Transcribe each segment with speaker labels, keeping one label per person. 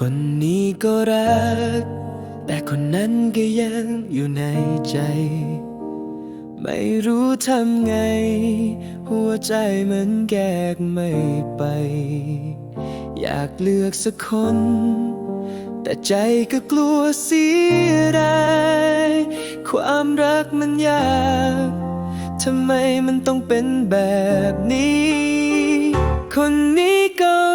Speaker 1: คนนี้ก็รัก แต่คนนั้นก็ยังอยู่ในใจ ไม่รู้ทำไง หัวใจมันแยกไม่ไป อยากเลือกสักคน แต่ใจก็กลัวเสียดายความรักมันยากทำไมมันต้องเป็นแบบนี้ คนนี้ก็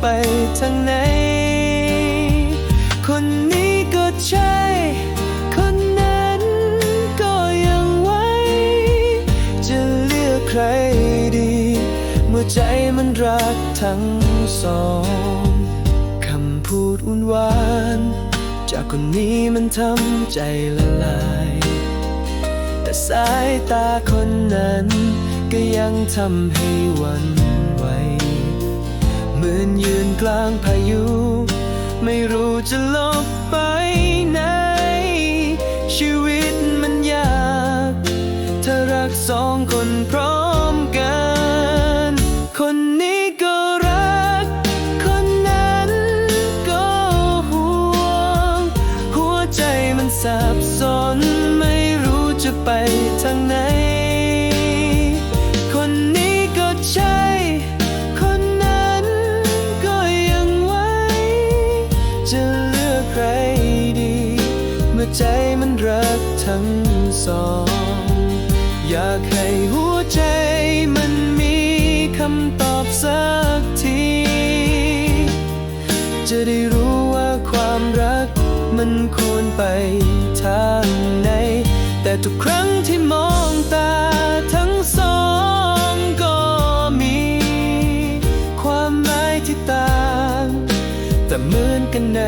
Speaker 1: ไปทางไหน คนนี้ก็ใช่ คนนั้นก็ยังไว้ จะเลือกใครดี เมื่อใจมันรักทั้งสอง คำพูดอุ่นหวาน จากคนนี้มันทำใจละลาย แต่สายตาคนนั้นก็ยังทำให้วัน มือนยืนกลางพายุ ไม่รู้จะหลบไปไหน ชีวิตมันยากถ้ารักสองคนพร้อมกัน คนนี้ก็รัก คนนั้นก็ห่วง หัวใจมันสับสน ไม่รู้จะไปทางไหน ใครดี เมื่อใจมันรักทั้งสอง อยากให้หัวใจมันมีคำตอบสักที จะได้รู้ว่าความรักมันควรไปทางไหน แต่ทุกครั้ง แต่เหมือนกันใน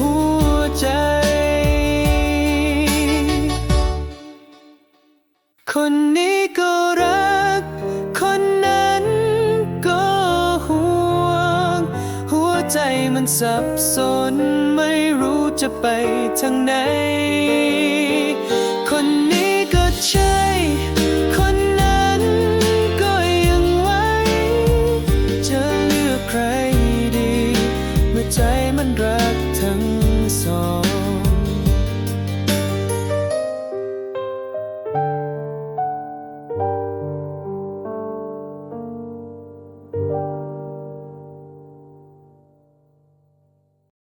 Speaker 1: หัวใจ คนนี้ก็รัก คนนั้นก็ห่วง หัวใจมันสับสนไม่รู้จะไปทางไหน